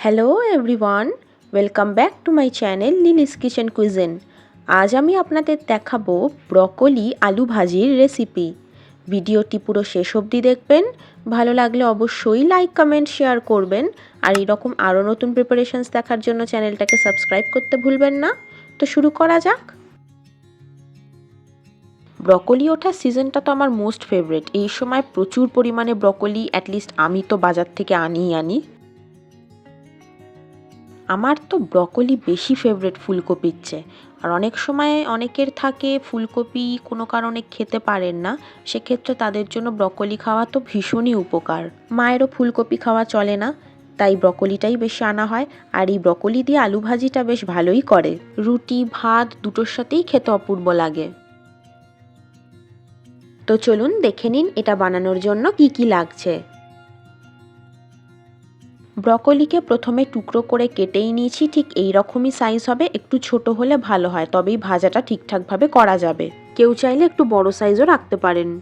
Hello everyone welcome back to my channel Lily's kitchen cuisine আজ আমি আপনাদের দেখাবো ব্রকলি আলু ভাজির রেসিপি ভিডিওটি পুরো শেষ অবধি দেখবেন। ভালো লাগলে অবশ্যই লাইক কমেন্ট শেয়ার করবেন। আর এরকম আরও নতুন প্রিপারেশনস দেখার জন্য চ্যানেলটাকে সাবস্ক্রাইব করতে ভুলবেন না। তো শুরু করা যাক। ব্রকলি ওঠার সিজনটা তো আমার মোস্ট ফেভারেট এই সময় প্রচুর পরিমাণে ব্রকলি অ্যাটলিস্ট আমি তো বাজার থেকে আনিই আনি। আমার তো ব্রকলি বেশি ফেভারেট ফুলকপির চেয়ে। আর অনেক সময় অনেকের থাকে ফুলকপি কোনো কারণে খেতে পারেন না, সেক্ষেত্রে তাদের জন্য ব্রকলি খাওয়া তো ভীষণই উপকার। মায়েরও ফুলকপি খাওয়া চলে না, তাই ব্রকলিটাই বেশি আনা হয়, আর এই ব্রকলি দিয়ে আলু ভাজিটা বেশ ভালোই করে। রুটি, ভাত দুটোর সাথেই খেতে অপূর্ব লাগে। তো চলুন দেখে নিন এটা বানানোর জন্য কি কি লাগছে। ব্রকলিকে প্রথমে টুকরো করে কেটেই নিয়েছি, ঠিক এই রকমই সাইজ হবে। একটু ছোট হলে ভালো হয়, তবেই ভাজাটা ঠিকঠাকভাবে করা যাবে। কেউ চাইলে একটু বড় সাইজও রাখতে পারেন।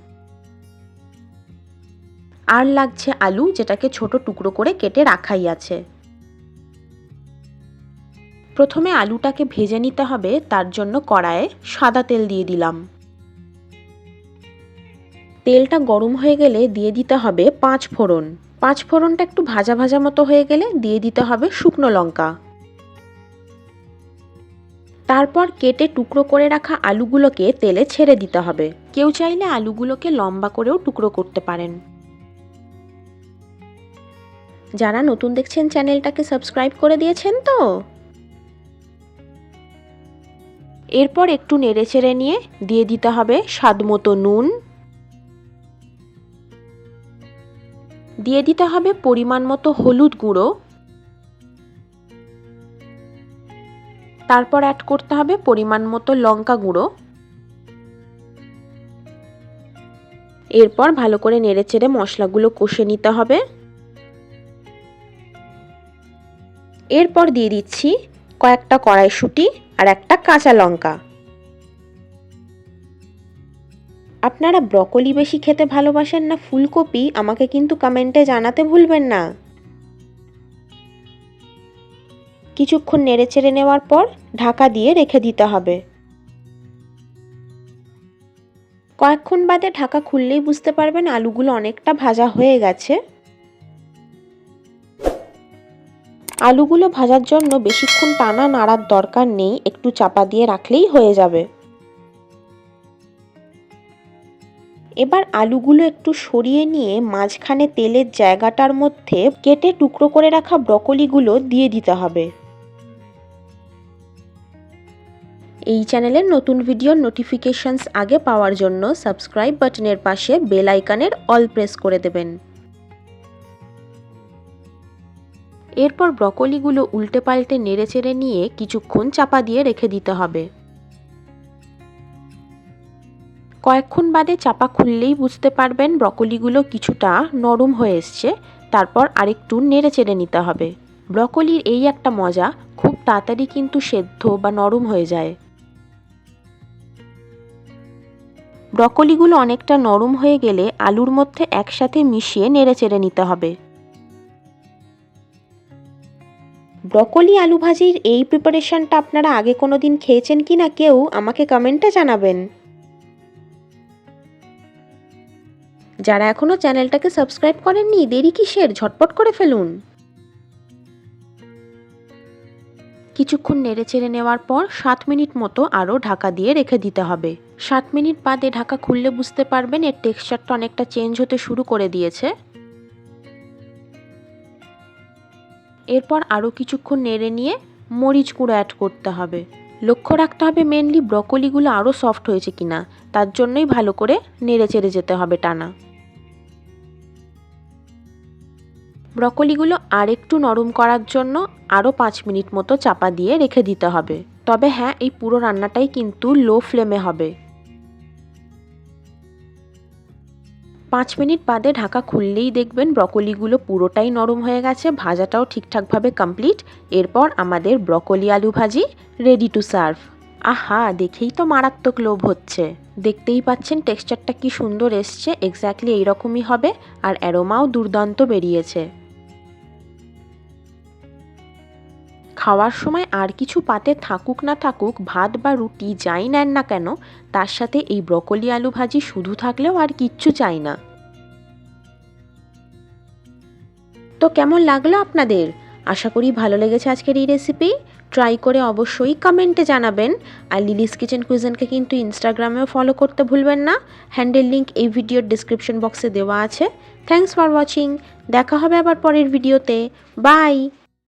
আর লাগছে আলু, যেটাকে ছোট টুকরো করে কেটে রাখাই আছে। প্রথমে আলুটাকে ভেজে নিতে হবে, তার জন্য কড়ায়ে সাদা তেল দিয়ে দিলাম। তেলটা গরম হয়ে গেলে দিয়ে দিতে হবে পাঁচ ফোড়ন। পাঁচ ফোড়নটা একটু ভাজা ভাজা মতো হয়ে গেলে দিয়ে দিতে হবে শুকনো লঙ্কা। তারপর কেটে টুকরো করে রাখা আলুগুলোকে তেলে ছেড়ে দিতে হবে। কেউ চাইলে আলুগুলোকে লম্বা করেও টুকরো করতে পারেন। যারা নতুন দেখছেন চ্যানেলটাকে সাবস্ক্রাইব করে দিয়েছেন তো? এরপর একটু নেড়ে চেড়ে নিয়ে দিয়ে দিতে হবে স্বাদ মতো নুন। দিয়ে দিতে হবে পরিমাণ মতো হলুদ গুঁড়ো। তারপর অ্যাড করতে হবে পরিমাণ মতো লঙ্কা গুঁড়ো। এরপর ভালো করে নেড়ে চেড়ে মশলাগুলো কষে নিতে হবে। এরপর দিয়ে দিচ্ছি কয়েকটা কড়াইশুঁটি আর একটা কাঁচা লঙ্কা। আপনারা ব্রকলি বেশি খেতে ভালোবাসেন না, ফুলকপি আমাকে কিন্তু কমেন্টে জানাতে ভুলবেন না। কিছুক্ষণ নেড়ে চেড়ে নেওয়ার পর ঢাকা দিয়ে রেখে দিতে হবে। কয়েকক্ষণ বাদে ঢাকা খুললেই বুঝতে পারবেন আলুগুলো অনেকটা ভাজা হয়ে গেছে। আলুগুলো ভাজার জন্য বেশিক্ষণ টানা নাড়ার দরকার নেই, একটু চাপা দিয়ে রাখলেই হয়ে যাবে। এবার আলুগুলো একটু সরিয়ে নিয়ে মাঝখানে তেলের জায়গাটার মধ্যে কেটে টুকরো করে রাখা ব্রকলিগুলো দিয়ে দিতে হবে। এই চ্যানেলের নতুন ভিডিওর নোটিফিকেশনস আগে পাওয়ার জন্য সাবস্ক্রাইব বাটনের পাশে বেল আইকনের অল প্রেস করে দেবেন। এরপর ব্রকলিগুলো উল্টে পাল্টে নেড়ে চেড়ে নিয়ে কিছুক্ষণ চাপা দিয়ে রেখে দিতে হবে। কয়েকক্ষণ বাদে চাপা খুললেই বুঝতে পারবেন ব্রকলিগুলো কিছুটা নরম হয়ে এসছে। তারপর আরেকটু নেড়ে চেড়ে নিতে হবে। ব্রকলির এই একটা মজা খুব তাড়াতাড়ি কিন্তু সেদ্ধ বা নরম হয়ে যায়। ব্রকলিগুলো অনেকটা নরম হয়ে গেলে আলুর মধ্যে একসাথে মিশিয়ে নেড়ে চেড়ে নিতে হবে। ব্রকলি আলু ভাজির এই প্রিপারেশনটা আপনারা আগে কোনো দিন খেয়েছেন কি না কেউ আমাকে কমেন্টে জানাবেন। যারা এখনও চ্যানেলটাকে সাবস্ক্রাইব করেননি, দেরি কিসের? ঝটপট করে ফেলুন। কিছুক্ষণ নেড়ে চেড়ে নেওয়ার পর সাত মিনিট মতো আরও ঢাকা দিয়ে রেখে দিতে হবে। সাত মিনিট বাদে ঢাকা খুললে বুঝতে পারবেন এর টেক্সচারটা অনেকটা চেঞ্জ হতে শুরু করে দিয়েছে। এরপর আরও কিছুক্ষণ নেড়ে নিয়ে মরিচ গুঁড়ো অ্যাড করতে হবে। লক্ষ্য রাখতে হবে মেনলি ব্রকলিগুলো আরও সফট হয়েছে কিনা, তার জন্যই ভালো করে নেড়ে চেড়ে যেতে হবে টানা। ব্রকলিগুলো আর একটু নরম করার জন্য আরও পাঁচ মিনিট মতো চাপা দিয়ে রেখে দিতে হবে। তবে হ্যাঁ এই পুরো রান্নাটাই কিন্তু লো ফ্লেমে হবে। পাঁচ মিনিট বাদে ঢাকা খুললেই দেখবেন ব্রকলিগুলো পুরোটাই নরম হয়ে গেছে, ভাজাটাও ঠিকঠাকভাবে কমপ্লিট। এরপর আমাদের ব্রকলি আলু ভাজি রেডি টু সার্ভ আহা, দেখেই তো মারাত্মক লোভ হচ্ছে। দেখতেই পাচ্ছেন টেক্সচারটা কি সুন্দর এসছে এক্স্যাক্টলি এইরকমই হবে, আর অ্যারোমাও দুর্দান্ত বেরিয়েছে। খাওয়ার সময় আর কিছু পাতে থাকুক না থাকুক, ভাত বা রুটি যাই নেন না কেন, তার সাথে এই ব্রকলি আলু ভাজি শুধু থাকলেও আর কিচ্ছু চাই না। তো কেমন লাগল আপনাদের? আশা করি ভালো লেগেছে আজকের এই রেসিপি ট্রাই করে অবশ্যই কমেন্টে জানাবেন। আর লিলিস কিচেন কুইজেনকে কিন্তু ইনস্টাগ্রামেও ফলো করতে ভুলবেন না। হ্যান্ডেল লিঙ্ক এই ভিডিওর ডিসক্রিপশন বক্সে দেওয়া আছে। থ্যাংকস ফর ওয়াচিং দেখা হবে আবার পরের ভিডিওতে বাই